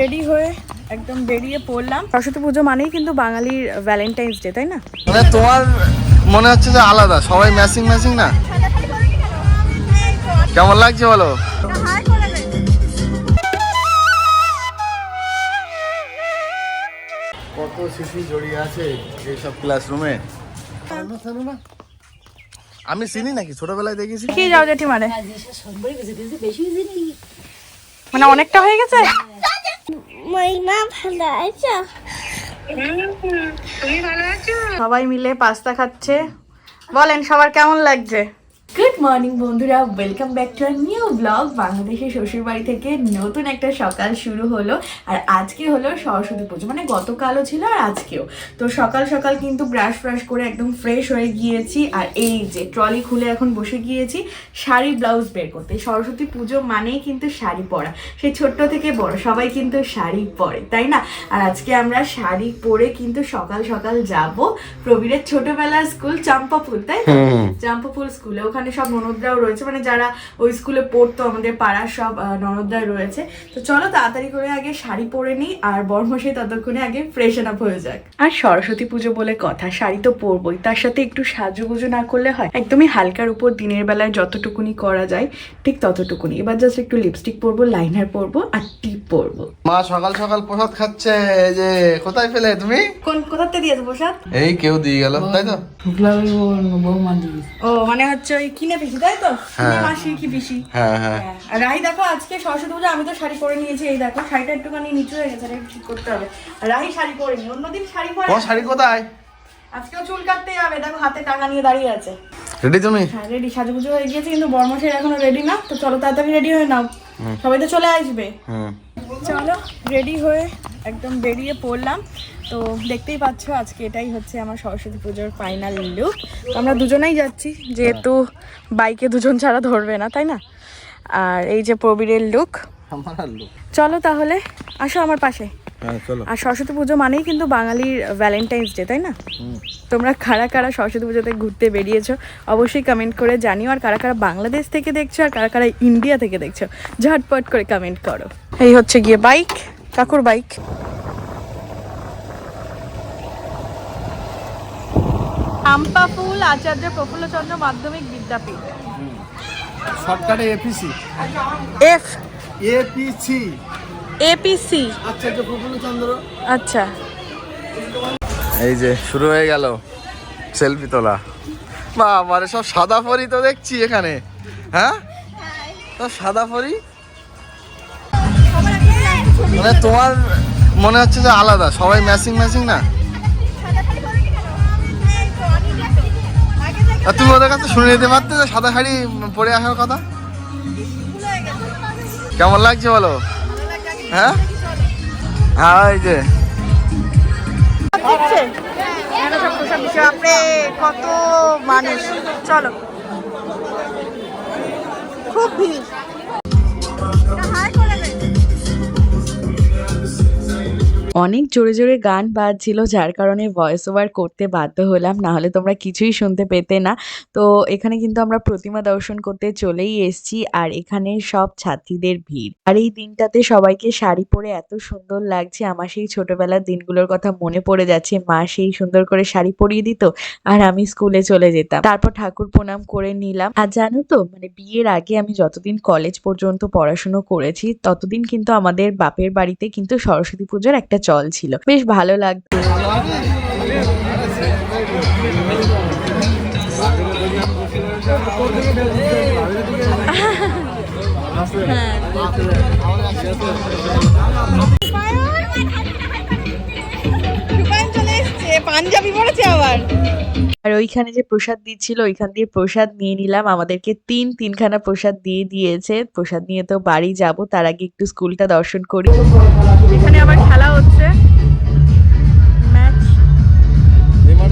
Ready হয়ে একদম বেরিয়ে পড়লাম। সরস্বতী পুজো মানেই কিন্তু বাঙালির ভ্যালেন্টাইন্স ডে তাই না? মানে তোমার মনে হচ্ছে যে আলাদা সবাই ম্যাচিং ম্যাচিং না? কেমন লাগছে বলো? কত শিশু জড়িয়ে আছে এইসব ক্লাসরুমে আমি চিনি নাকি? ছোটবেলায় দেখেছি কি যাও জেঠি মানে মানে অনেকটা হয়ে গেছে? মহিমা ভালো আছো? সবাই মিলে পাস্তা খাচ্ছে। বলেন সবার কেমন লাগছে? গুড মর্নিং বন্ধুরা। Welcome back to our new blog বাংলাদেশের শ্বশুর বাড়ি থেকে নতুন একটা সকাল শুরু হলো। আর আজকে হলো সরস্বতী পুজো। মানে গতকালও ছিল আর আজকেও। তো সকাল সকাল কিন্তু ব্রাশ ফ্রাশ করে একদম ফ্রেশ হয়ে গিয়েছি। আর এই যে ট্রলি খুলে এখন বসে গিয়েছি শাড়ি ব্লাউজ বের করতে। সরস্বতী পুজো মানেই কিন্তু শাড়ি পরা। সেই ছোট্ট থেকে বড় সবাই কিন্তু শাড়ি পরে তাই না? আর আজকে আমরা শাড়ি পরে কিন্তু সকাল সকাল যাব প্রবীরের ছোটবেলা স্কুল চাম্পাপুল তাই না? চাম্পাপুল স্কুলে ওখানে সব ননদরাও রয়েছে মানে যারা ওই স্কুলে পড়তো আমাদের পাড়ার সব আহ, ননদরা রয়েছে। তো চলো তাড়াতাড়ি করে আগে শাড়ি পরে নিই আর বর্মশাই ততক্ষণে আগে ফ্রেশন আপ হয়ে যাক। আর সরস্বতী পুজো বলে কথা শাড়ি তো পরবই তার সাথে একটু সাজুগুজু না করলে হয়। একদমই হালকার উপর দিনের বেলায় যতটুকুনি করা যায় ঠিক ততটুকুনি। এবার জাস্ট একটু লিপস্টিক পরবো লাইনার পরবো আর টিপ পরবো। মা সকাল সকাল প্রসাদ খাচ্ছে যে কোথায় ফেলে তুমি? কোন কোথাতে দিয়েছে প্রসাদ? এই কেউ দিয়ে গেল তাই তো? ও মানে হচ্ছে ওই কিনে পিসি তাই তো? মাসি কি পিসি হ্যাঁ হ্যাঁ। রাহি দেখো আজকে সরস্বতী পুজো আমি তো শাড়ি পরে নিয়েছি এই দেখো শাড়িটা একটুখানি নিচু হয়ে গেছে ঠিক করতে হবে। রাহি শাড়ি পরেনি অন্যদিন শাড়ি পরে শাড়ি কোথায়? আজকেও চুল কাটতে যাবে দেখো হাতে টাকা নিয়ে দাঁড়িয়ে আছে। রেডি তুমি? হ্যাঁ রেডি সাজুগুজু হয়ে গিয়েছে কিন্তু বর্মশের এখনও রেডি না তো চলো তাড়াতাড়ি রেডি হয়ে নাও। সবাই তো চলে আসবে। হুম। চলো রেডি হয়ে একদম বেরিয়ে পড়লাম। তো দেখতেই পাচ্ছ আজকে এটাই হচ্ছে আমার সরস্বতী পুজোর ফাইনাল লুক তো আমরা দুজনেই যাচ্ছি যেহেতু বাইকে দুজন ছাড়া ধরবে না তাই না? আর এই যে প্রবীরের লুক আমার আর লোক চলো তাহলে আসো আমার পাশে। হ্যাঁ আর সরস্বতী পুজো মানেই কিন্তু বাঙালির ভ্যালেন্টাইন্স ডে তাই না? তোমরা কারা কারা সরস্বতী পুজোতে ঘুরতে বেরিয়েছো অবশ্যই কমেন্ট করে জানিও। আর কারা কারা বাংলাদেশ থেকে দেখছ আর কারা কারা ইন্ডিয়া থেকে দেখছ ঝটপট করে কমেন্ট করো। এই হচ্ছে গিয়ে বাইক কাকুর বাইক। আম্পাপুল আচার্য প্রফুল্লচন্দ্র মাধ্যমিক বিদ্যাপীঠ। শর্টকাটে APC F APC APC Acharya Prafullachandra. আচ্ছা। এই যে শুরু হয়ে গেল। সেলফি তোলা। বা আমার সব সাদা পরি তো দেখছি এখানে। হ্যাঁ। সব সাদা পরি? মানে তোমার মনে হচ্ছে যে আলাদা? সবাই ম্যাচিং ম্যাচিং না? তুমি ওদের কাছে শুনে নিতে পারতে যে সাদা শাড়ি পরে আসার কথা? কেমন লাগছে বলো? হ্যাঁ? হ্যাঁ এই যে। কত মানুষ। চলো। খুব ভিড়। অনেক জোরে জোরে গান বাজছিল, যার কারণে ভয়েস ওভার করতে বাধ্য হলাম। না হলে তোমরা কিছুই শুনতে পেতে না। তো এখানে কিন্তু আমরা প্রতিমা দর্শন করতে চলেই এসেছি, আর এখানে সব ছাত্রীদের ভিড়। আর এই দিনটাতে সবাইকে শাড়ি পরে এত সুন্দর লাগছে। আমার সেই ছোটবেলার দিনগুলোর কথা মনে পড়ে যাচ্ছে। মা সেই সুন্দর করে শাড়ি পরিয়ে দিত, আর আমি স্কুলে চলে যেতাম। তারপর ঠাকুর প্রণাম করে নিলাম। আর জানো তো মানে বিয়ের আগে আমি যতদিন কলেজ পর্যন্ত পড়াশুনো করেছি, ততদিন কিন্তু আমাদের বাপের বাড়িতে কিন্তু সরস্বতী পুজোর একটা চল ছিল। বেশ ভালো লাগতো। পাঞ্জাবি পড়েছে আবার। আর ওইখানে যে প্রসাদ দিচ্ছিল ওইখান দিয়ে প্রসাদ নিয়ে নিলাম। আমাদেরকে তিন তিনখানা প্রসাদ দিয়ে দিয়েছে। প্রসাদ নিয়ে তো বাড়ি যাব তার আগে একটু স্কুলটা দর্শন করি। এখানে আবার খেলা হচ্ছে। ম্যাচ।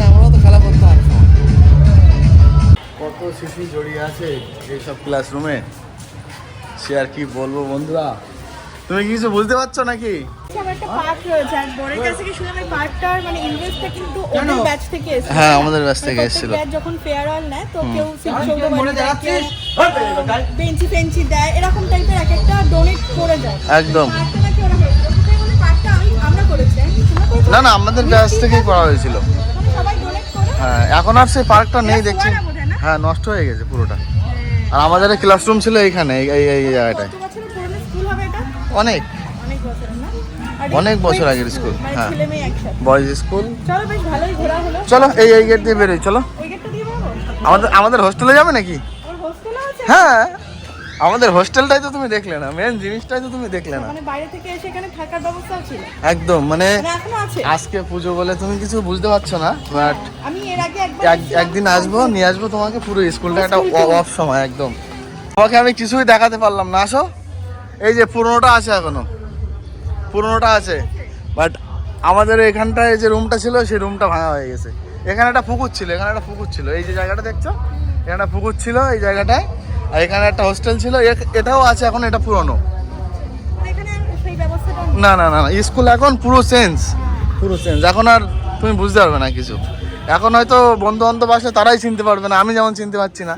আমরাও তো খেলা করতে কত শিশু জড়িয়ে আছে এইসব ক্লাসরুমে সে আর কি বলব বন্ধুরা? তুমি কিছু বুঝতে পারছ নাকি? পার্টটার মানে হ্যাঁ আমাদের ব্যাচ থেকে এসেছিল। যখন ফেয়ারওয়েল নেয় তো কেউ শিক্ষক বাড়ি দেয় কেউ বেঞ্চি ফেঞ্চি দেয় এরকম টাইপের এক একটা ডোনেট করে যায়। একদম। তো না না আমাদের ব্যাচ থেকেই করা হয়েছিল। সবাই ডোনেট করে? হ্যাঁ এখন আর সেই পার্কটা নেই দেখছি? হ্যাঁ নষ্ট হয়ে গেছে পুরোটা। আর আমাদের ক্লাসরুম ছিল এইখানে এই এই এই জায়গাটায়। অনেক? অনেক বছর আগের স্কুল, মানে হ্যাঁ। Boys school. চলো এই এই গেট দিয়ে বেরোই চলো। আমাদের আমাদের হোস্টেলে যাবে নাকি? হ্যাঁ। আমাদের হোস্টেলটাই তো তুমি দেখলে না মেন জিনিসটাই তো তুমি দেখলে না। মানে বাইরে থেকে এসে এখানে থাকার ব্যবস্থাও ছিল। একদম মানে মানে আজকে পুজো বলে তুমি কিছু বুঝতে পারছ না বাট আমি এর আগে এক- একদিন আসব নিয়ে আসব তোমাকে পুরো স্কুলটা একটা অফ সময় একদম। তোমাকে আমি কিছুই দেখাতে পারলাম না আসো। এই যে পুরোনোটা আছে এখনও। পুরোনোটা আছে। বাট আমাদের এখানটায় যে রুমটা ছিল সেই রুমটা ভাঙা হয়ে গেছে। এখানে একটা পুকুর ছিল এখানে একটা পুকুর ছিল। এই যে জায়গাটা দেখছ? এখানে একটা পুকুর ছিল এই জায়গাটায়। আর এখানে একটা হোস্টেল ছিল। এটাও আছে এখন এটা পুরনো। না না না, স্কুল এখন পুরো চেঞ্জ পুরো চেঞ্জ এখন আর তুমি বুঝতে পারবে না কিছু। এখন হয়তো বন্ধু বান্ধব আসলে তারাই চিনতে পারবে না। আমি যেমন চিনতে পারছি না।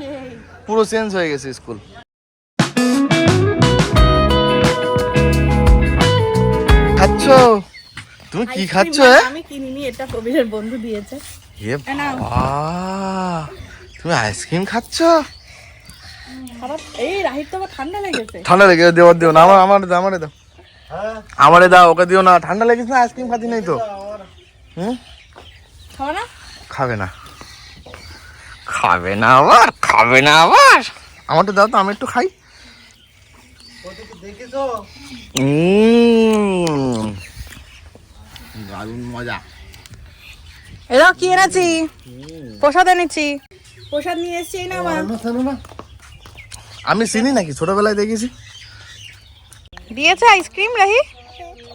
পুরো চেঞ্জ হয়ে গেছে স্কুল। খাচ্ছ? তুমি কি খাচ্ছ না, আমি কিনিনি এটা কবিরের বন্ধু দিয়েছে। এ বাবা, তুমি আইসক্রিম খাচ্ছ? এই রাহির তো আবার ঠান্ডা লেগেছে। ঠান্ডা লেগে দেওয়ার দিও না আমার আমার দাও আমারে দাও। আমারে দাও ওকে দিও না। ঠান্ডা লেগেছে না আইসক্রিম খাচ্ছি নাই তো? হুম? খাওয়া না? খাবে না। খাবে না আবার খাবে না আবার। আমারটা দাও তো আমি একটু খাই। দারুণ মজা। এরা কি এনেছি? প্রসাদ এনেছি। প্রসাদ নিয়ে এসছি না আমি চিনি নাকি? ছোটবেলায় দেখেছি। দিয়েছে আইসক্রিম রাহি?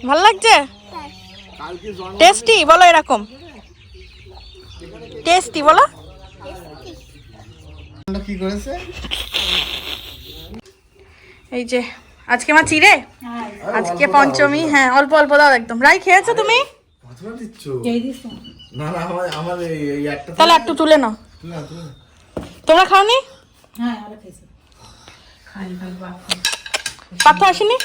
ভালো লাগছে? টেস্টি বলো এরকম। টেস্টি বলো। কি করেছে? এই যে আজকে আমার চিড়ে? আজকে পঞ্চমী হ্যাঁ অল্প অল্প দাও একদম। রাই খেয়েছো তুমি? কতটা দিচ্ছ? না। না আমার আমার এই এই একটা তাহলে একটু তুলে নাও। তোমরা খাওনি? পার্থ আসেনি?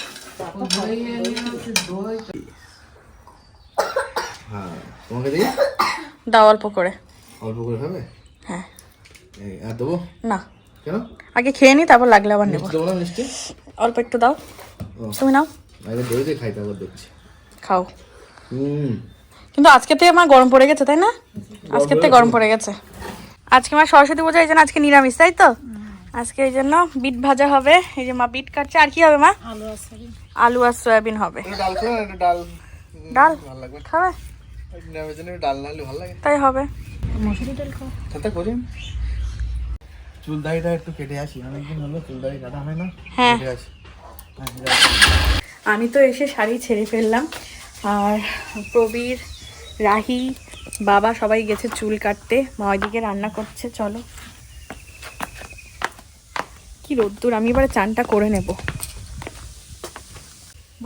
হ্যাঁ দাও অল্প করে। অল্প করে খাবে? হ্যাঁ। আর দেবো? না। কেন? আগে খেয়ে নি তারপর লাগলে আবার নেব। মিষ্টি? অল্প একটু দাও। তুমি নাও। আগে দই দিয়ে খাই তারপর দেখছি। খাও। হুম। কিন্তু আজকে থেকে আমার গরম পড়ে গেছে তাই না? আজকের থেকে গরম পড়ে গেছে। আজকে আমার সরস্বতী পূজা এই জন্য আজকে নিরামিষ তাই তো? আজকে এই জন্য বিট ভাজা হবে। এই যে মা বিট কাটছে। আর কি হবে মা? আলু আর সয়াবিন। হবে। একটু ডাল ডাল। খাবে? না একটু ডাল ডাল ভালো চুল দাড়িটা একটু কেটে আসি অনেকদিন হলো চুল দাড়ি কাটা হয় না। কেটে আসি। হ্যাঁ, আমি তো এসে শাড়ি ছেড়ে ফেললাম আর প্রবীর রাহি বাবা সবাই গেছে চুল কাটতে মা ওইদিকে রান্না করছে চলো। কি রোদ্দুর আমি এবারে চানটা করে নেব।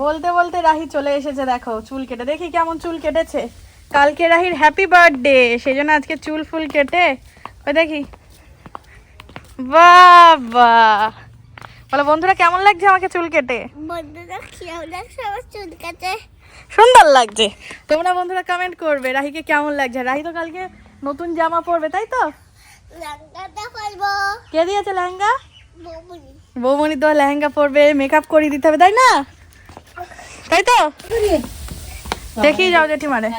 বলতে বলতে রাহি চলে এসেছে দেখো চুল কেটে। দেখি কেমন চুল কেটেছে। কালকে রাহির হ্যাপি বার্থডে সেই জন্য আজকে চুল ফুল কেটে ওই দেখি। বাবা। বলো বন্ধুরা কেমন লাগছে আমাকে চুল কেটে? বন্ধুরা রাখছে আমার চুল কাটে? সুন্দর লাগছে। তোমরা বন্ধুরা কমেন্ট করবে রাহিকে কেমন লাগছে? রাহি তো কালকে নতুন জামা পরবে তাই তো? কে দিয়েছে লেহেঙ্গা? বৌমনি বৌমণি তো লেহেঙ্গা পরবে মেকআপ করিয়ে দিতে হবে তাই না? তাই তো? দেখি যাও জেঠিমারে।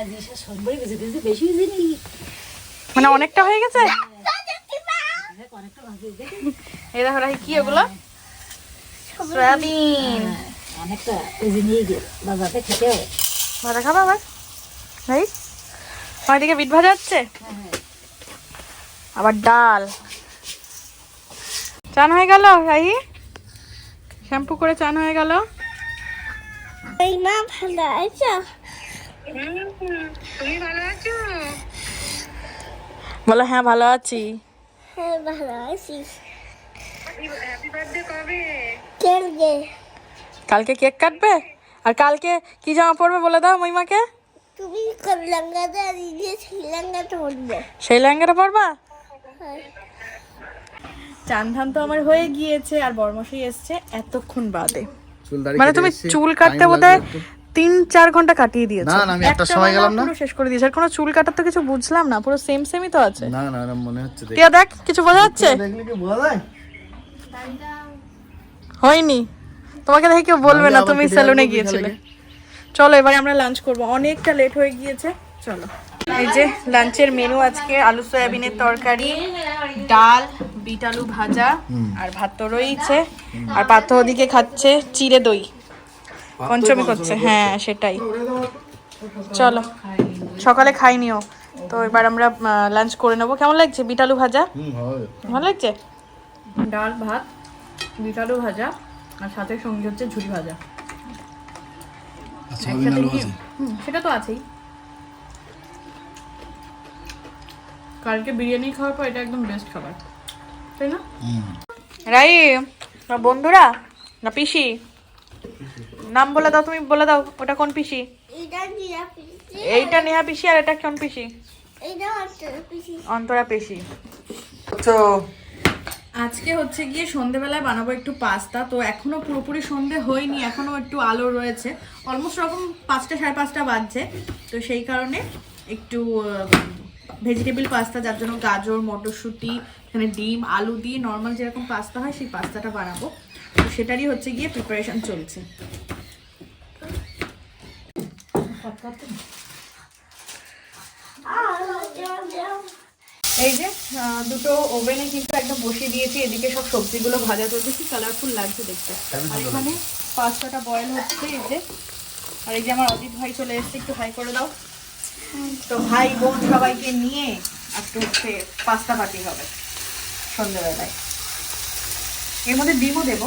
মানে অনেকটা হয়ে গেছে? এই দেখো কি ওগুলো? সয়াবিন। অনেকটা কেজি নিয়ে গেল বাবাকে খেতে হবে। ভাজা খাবা আবার? রাই আমার দিকে বিট ভাজা হচ্ছে? আবার ডাল। চান হয়ে গেল রাহি? শ্যাম্পু করে চান হয়ে গেল। মা ভালো আছো? বলো হ্যাঁ ভালো আছি। হ্যাঁ ভালো আছি চলবে কালকে। কেক কাটবে? আর কালকে কি জামা পরবে বলে দাও মহিমাকে? তুমি লাঙ্গাটা দিয়ে শ্রীলঙ্কাটা উঠবে সেই লেহেঙ্গাটা পরবা? হ্যাঁ। চান তো আমার হয়ে গিয়েছে আর বর্মশাই এসছে এতক্ষণ বাদে। মানে তুমি চুল কাটতে বোধহয়। তিন চার ঘণ্টা কাটিয়ে দিয়েছ। না, না, আমি একটার সময় গেলাম না। পুরো শেষ করে দিয়েছ। আর কোনো চুল কাটার তো কিছু বুঝলাম না পুরো সেম সেমই তো আছে। না না না মনে হচ্ছে দেখ। দেখ কিছু বোঝা যাচ্ছে? দেখলে কি বোঝা যায়? হয়নি। তোমাকে দেখে কেউ বলবে না তুমি সেলুনে গিয়েছিলে। চলো এবারে আমরা লাঞ্চ করব। অনেকটা লেট হয়ে গিয়েছে। চলো। এই যে লাঞ্চের মেনু আজকে আলু সয়াবিনের তরকারি ডাল বিট আলু ভাজা আর ভাত তো রয়েছে আর পার্থ ওদিকে খাচ্ছে চিড়ে দই। পঞ্চমী করছে হ্যাঁ সেটাই। চলো সকালে খাইনিও তো এবার আমরা লাঞ্চ করে নেব। কেমন লাগছে? বিট আলু ভাজা ভালো লাগছে? ডাল ভাত বিট আলু ভাজা আর সাথে সঙ্গে হচ্ছে ঝুড়ি ভাজা। একসাথে হুম, সেটা তো আছেই। কালকে বিরিয়ানি খাওয়ার পর এটা একদম বেস্ট খাবার। তাই না? রাই না বন্ধুরা না পিসি? নাম বলে দাও তুমি বলে দাও ওটা কোন পিসি? এইটা নেহা পিসি আর এটা কোন পিসি? অন্তরা পিসি। তো আজকে হচ্ছে গিয়ে সন্ধেবেলায় বানাবো একটু পাস্তা তো এখনও পুরোপুরি সন্ধে হয়নি এখনও একটু আলো রয়েছে। অলমোস্ট রকম পাঁচটা সাড়ে পাঁচটা বাজছে তো সেই কারণে একটু ভেজিটেবল পাস্তা যার জন্য গাজর মটরশুঁটি এখানে ডিম আলু দিয়ে নর্মাল যেরকম পাস্তা হয় সেই পাস্তাটা বানাবো। তো সেটারই হচ্ছে গিয়ে প্রিপারেশন চলছে। এই যে দুটো ওভেনে কিন্তু একদম বসিয়ে দিয়েছি এদিকে সব সবজিগুলো ভাজা চলছে কি কালারফুল লাগছে দেখতে। আর এখানে পাস্তাটা বয়েল হচ্ছে এই যে। আর এই যে আমার অজিত ভাই চলে এসেছে একটু হাই করে দাও। তো ভাই বোন সবাইকে নিয়ে একটু হচ্ছে পাস্তা পাতি হবে সন্ধ্যেবেলায়। এর মধ্যে ডিমও দেবো।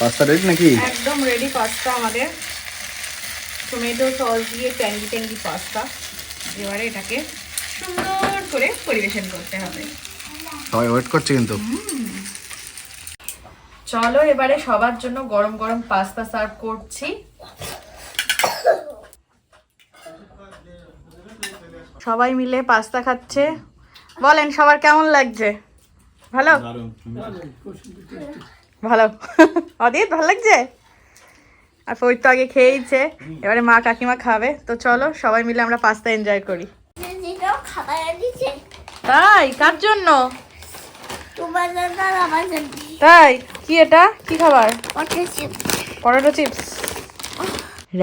পাস্তা রেডি নাকি? একদম রেডি পাস্তা আমাদের। টমেটো সস দিয়ে ট্যাঙ্গি ট্যাঙ্গি পাস্তা। এবারে এটাকে সুন্দর করে পরিবেশন করতে হবে। সবাই ওয়েট করছে কিন্তু। চলো এবারে সবার জন্য গরম গরম পাস্তা সার্ভ করছি। সবাই মিলে পাস্তা খাচ্ছে। বলেন সবার কেমন লাগছে? ভালো। ভালো। অদিত ভালো লাগছে? আর তো আগে খেয়েইছে এবারে মা কাকিমা খাবে। তো চলো সবাই মিলে আমরা পাস্তা এনজয় করি। তাই? কার জন্য? তাই? কি এটা? কি খাবার? Potato chips.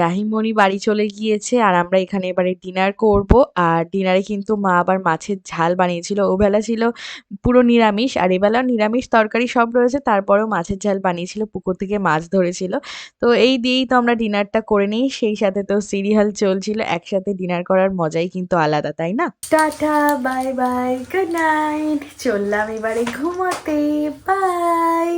রাহিমণি বাড়ি চলে গিয়েছে আর আমরা এখানে এবারে ডিনার করব। আর ডিনারে কিন্তু মা আবার মাছের ঝাল বানিয়েছিল। ও বেলা ছিল পুরো নিরামিষ আর এবেলা নিরামিষ তরকারি সব রয়েছে। তারপরেও মাছের ঝাল বানিয়েছিল, পুকুর থেকে মাছ ধরেছিল। তো এই দিয়েই তো আমরা ডিনারটা করে নিই। সেই সাথে তো সিরিয়াল চলছিল, একসাথে ডিনার করার মজাই কিন্তু আলাদা, তাই না? Tata, bye bye good night চললাম এবারে ঘুমাতে। বাই